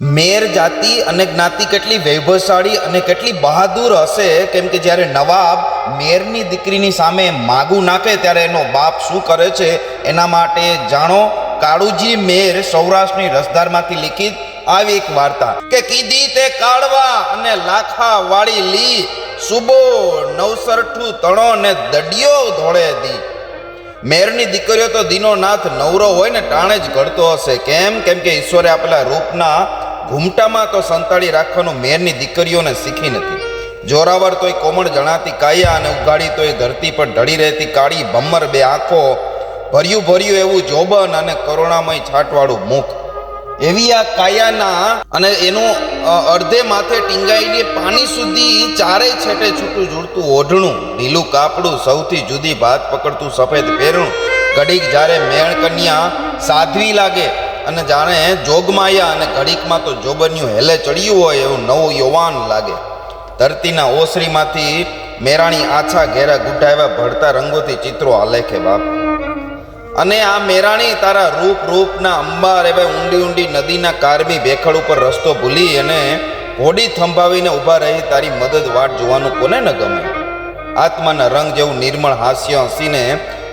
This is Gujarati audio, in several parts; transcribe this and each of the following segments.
મેર જાતિ અને જ્ઞાતિ કેટલી વૈભવશાળી અને કેટલી બહાદુર હશે? કેમ કે જ્યારે નવાબ મેરની દીકરીની સામે માગું નાખે ત્યારે એનો બાપ શું કરે છે? એના માટે જાણો, કાળુજી મેર સૌરાષ્ટ્રની રસદારમાંથી લિખિત આવી એક વાર્તા કે કીધી તે કાળવા અને લાખા વાળી લી, સુબો નવસરઠું તણો ને દડિયો ધોળે દી. મેરની દીકરીઓ તો દીનોનાથ નવરો હોય ને ટાણે જ ઘડતો હશે. કેમ? કેમ કે ઈશ્વરે આપેલા રૂપના ઘૂમટામાં તો સંતાડી રાખવાનું મેરની દીકરીઓને શીખી નથી. જોરાવર તોય કોમળ જણાતી કાયા અને ઉગાડી તોય ધરતી પર ઢળી રહેતી કાળી ભમ્મર બે આંખો ભર્યું ભર્યું એવું જોબન અને કરુણામય છાટવાળું મુખ. એવી આ કાયાના અને એનું અડધે માથે ટીંગાઈને પાણી સુધી ચારેય છેટે છૂટું જુડતું ઓઢણું ઢીલું કાપડું, સૌથી જુદી ભાત પકડતું સફેદ પહેરણું, ઘડીક જ્યારે મેણ કન્યા સાધ્વી લાગે અને જાણે જોગમાયા અને ઘડીકમાં તો જોબન્યું હેલે ચડ્યું હોય એવું નવું યુવાન લાગે. ધરતીના ઓસરીમાંથી મેરાણી આછા ઘેરા ગુઢાવ્યા ભળતા રંગોથી ચિત્રો આલેખે બાપ. અને આ મેરાણી તારા રૂપ રૂપના અંબાર એવા ઊંડી ઊંડી નદીના કારમી ભેખડ ઉપર રસ્તો ભૂલી અને હોડી થંભાવીને ઊભા રહી તારી મદદ વાટ જોવાનું કોને ન ગમે? આત્માના રંગ જેવું નિર્મળ હાસ્ય હસીને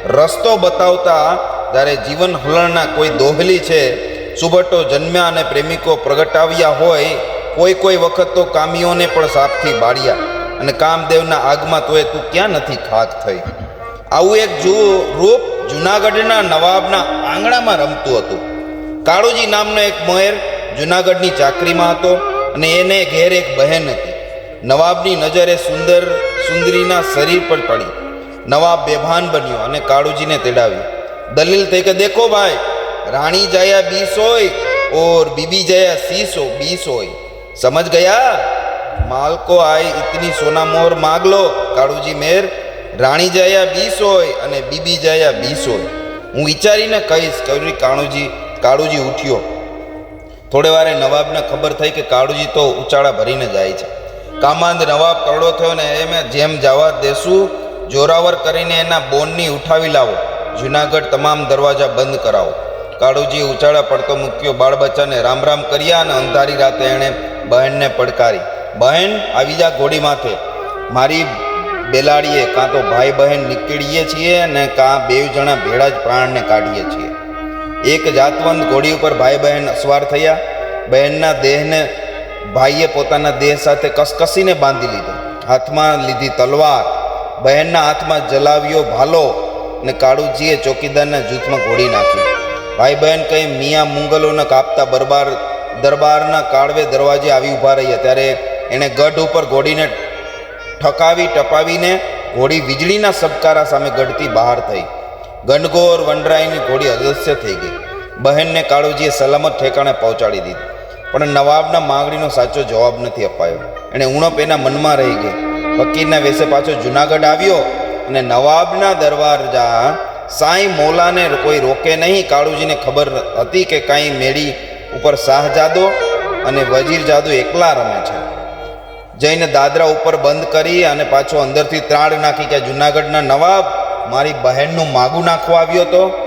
રસ્તો બતાવતા જ્યારે જીવન હલણના કોઈ દોહલી છે સુબટો જન્મ્યા અને પ્રેમિકો પ્રગટાવ્યા હોય, કોઈ કોઈ વખત તો કામીઓને પણ સાપથી બાળ્યા અને કામદેવના આગમાં તોય તું ક્યાં નથી ખાક થઈ? આવું એક જુ રૂપ જુનાગઢના નવાબના આંગણામાં રમતું હતું. કાળુજી નામનો એક મોયર જુનાગઢની ચાકરીમાં હતો અને એને ઘેર એક બહેન હતી. નવાબની નજરે સુંદર, સુંદરીના શરીર પર પડી નવાબ બેભાન બન્યો અને કાળુજીને તેડાવ્યું. દલીલ થઈ કે, દેખો ભાઈ રાણી જયા બીસ હોય, ઓર બીબી જયા સીસ હો, બીસ હોય. સમજ ગયા? માલકો આય ઇતની સોના મોર માગ લો, કાળુજી મેર. રાણી જયા બીસ હોય અને બીબી જયા બીસ હોય. હું વિચારીને કહીશ કૌરી કાળુજી કાળુજી ઉઠ્યો. થોડે વારે નવાબને ખબર થઈ કે કાળુજી તો ઉચાળા ભરીને જાય છે. કામાંદ નવાબ કરડો થયો ને એમ જેમ જવા દેશું જોરાવર કરીને એના બોનની ઉઠાવી લાવો. જુનાગઢ તમામ દરવાજા બંધ કરાવો. કાળુજી ઉચાળા પડતો મૂક્યો બાળ બચ્ચાને રામ રામ કર્યા અને અંધારી રાતે એણે બહેનને પડકારી. બહેન, આવી જા ઘોડી માથે. મારી બેલાડીએ કાં તો ભાઈ બહેન નીકળીએ છીએ અને કાં બે જણા ભેળા જ પ્રાણને કાઢીએ છીએ. એક જાતવંત ઘોડી ઉપર ભાઈ બહેન અસવાર થયા. બહેનના દેહને ભાઈએ પોતાના દેહ સાથે કસકસીને બાંધી લીધો. હાથમાં લીધી તલવાર. બહેનના હાથમાં જલાવ્યો ભાલો ને કાળુજીએ ચોકીદારના જૂથમાં ઘોડી નાખી. ભાઈ બહેન કંઈ મિયા મુંગલોને કાપતા બરબાર, દરબારના કાળવે દરવાજે આવી ઊભા રહ્યા ત્યારે એણે ગઢ ઉપર ઘોડીને ઠકાવી, ટપાવીને ઘોડી વીજળીના સબકારા સામે ગઢતી બહાર થઈ. ગણગોર વંડરાઈની ઘોડી અદસ્ય થઈ ગઈ. બહેનને કાળુજીએ સલામત ઠેકાણે પહોંચાડી દીધી. પણ નવાબના માંગણીનો સાચો જવાબ નથી અપાયો. એણે ઉણપ એના મનમાં રહી ગઈ. ફકીરના વેસે પાછો જુનાગઢ આવ્યો અને નવાબના દરવાજા સાંઈ મોલાને કોઈ રોકે નહીં. કાળુજીને ખબર હતી કે કાંઈ મેળી ઉપર શાહજાદો અને વજીરજાદો એકલા રમે છે. જઈને દાદરા ઉપર બંધ કરી અને પાછો અંદરથી ત્રાડ નાખી કે જુનાગઢના નવાબ, મારી બહેનનું માગું નાખવા આવ્યો તો?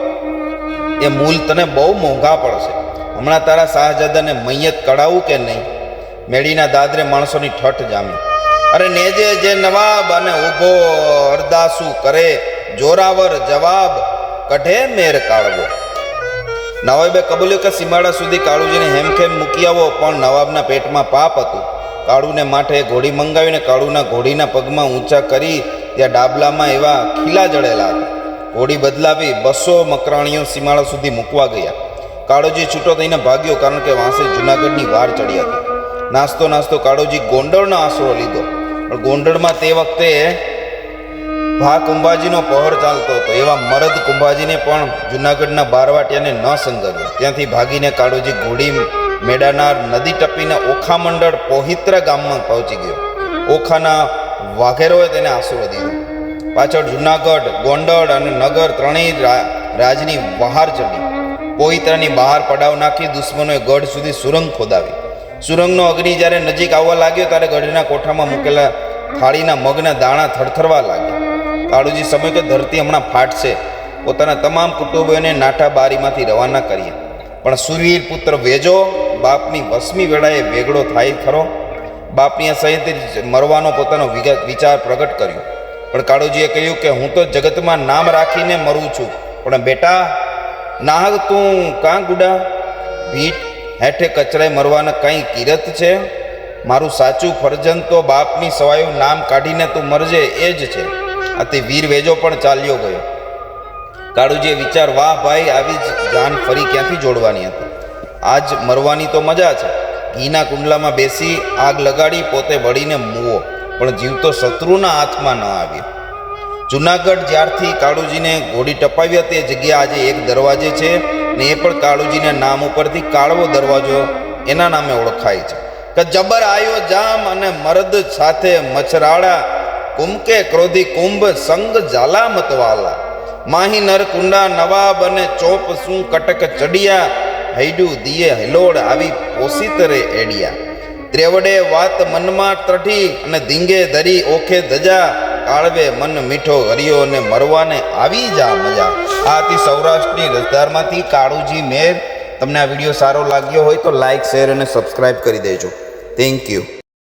એ મૂલ તને બહુ મોંઘા પડશે. હમણાં તારા શાહજાદાને મૈયત કઢાવું કે નહીં? મેળીના દાદરે માણસોની ઠઠ જામી. અરે નેજે જે નવાબ અને ઊભો અરદાસુ કરે જોરાવર જવાબ કઢે મેર કાળવો. નવાબે કબૂલ્યું કે સીમાડા સુધી કાળુજીને હેમખેમ મૂકી આવો, પણ નવાબના પેટમાં પાપ હતું. કાળુને માઠે ઘોડી મંગાવીને કાળુના ઘોડીના પગમાં ઊંચા કરી ત્યાં ડાબલામાં એવા ખીલા જડેલા હતા. ઘોડી બદલાવી બસો મકરાણીઓ સીમાડા સુધી મૂકવા ગયા. કાળોજી છૂટો થઈને ભાગ્યો કારણ કે વાંસે જુનાગઢની વાર ચડી હતી. નાસ્તો નાસ્તો કાળોજી ગોંડળનો આશરો લીધો. પણ ગોંડળમાં તે વખતે ભા કુંભાજીનો પહોર ચાલતો હતો. એવા મરદ કુંભાજીને પણ જુનાગઢના બારવાટિયાને ન સંગર્યો ત્યાંથી ભાગીને કાળોજી ઘોડી, મેડાનાર, નદી ટપીને ઓખા મંડળ પોહિત્રા ગામમાં પહોંચી ગયો. ઓખાના વાઘેરોએ તેને આંસુ દીધો. પાછળ જુનાગઢ ગોંડળ અને નગર ત્રણેય રાજની બહાર ચડી. પોહિત્રાની બહાર પડાવ નાખી દુશ્મનોએ ગઢ સુધી સુરંગ ખોદાવી. સુરંગનો અગ્નિ જ્યારે નજીક આવવા લાગ્યો, ત્યારે ગઢના કોઠામાં મૂકેલા થાળીના મગના દાણા થરથરવા લાગ્યા. કાળુજી સમય કે ધરતી હમણાં ફાટશે. પોતાના તમામ કુટુંબોને નાઠા બારીમાંથી રવાના કરીએ. પણ સુરવીર પુત્ર વેજો બાપની વસમી વેળાએ વેગળો થાય ખરો? બાપની આ સહિત મરવાનો પોતાનો વિચાર પ્રગટ કર્યો. પણ કાળુજીએ કહ્યું કે હું તો જગતમાં નામ રાખીને મરું છું. પણ બેટા, નાહક તું કાં ગુડા? ભીટ હેઠે કચરાએ મરવાના કંઈ કિરત છે? મારું સાચું ફરજન તો બાપની સવાયું નામ કાઢીને તું મરજે, એ જ છે. આથી વીર વેજો પણ ચાલ્યો ગયો. કાળુજીએ વિચાર, વાહ ભાઈ, આવી જ જાન ફરી ક્યાંથી જોડવાની હતી? આજ મરવાની તો મજા છે. ઘીના કુંડલામાં બેસી આગ લગાડી પોતે બળીને મૂવો, પણ જીવતો શત્રુના હાથમાં ન આવ્યો. જુનાગઢ જ્યારથી કાળુજીને ઘોડી હતી, એ જગ્યા આજે એક દરવાજે છે ને એ પણ કાળુજીના નામ ઉપરથી કાળવો દરવાજો એના નામે ઓળખાય છે. કે જબર આયો જામ અને મરદ સાથે મચરાળા કુમકે ક્રોધી કુંભ સંગ ઝાલા મતવાલા માહી નર કુંડા નવાબ અને ચોપ શું કટક ચડિયા? હૈડું દિયે હિલોડ આવી પોસીતરે એડિયા. ત્રેવડે વાત મનમાં ત્રઠી અને ધીંગે ધરી ઓખે ધજા. કાળવે મન મીઠો હરિયો ને મરવાને આવી જા મજા. આથી સૌરાષ્ટ્રની રજદારમાંથી કાળુજી મેર. તમને આ વીડિયો સારો લાગ્યો હોય તો લાઈક શેર અને સબસ્ક્રાઈબ કરી દેજો. Thank you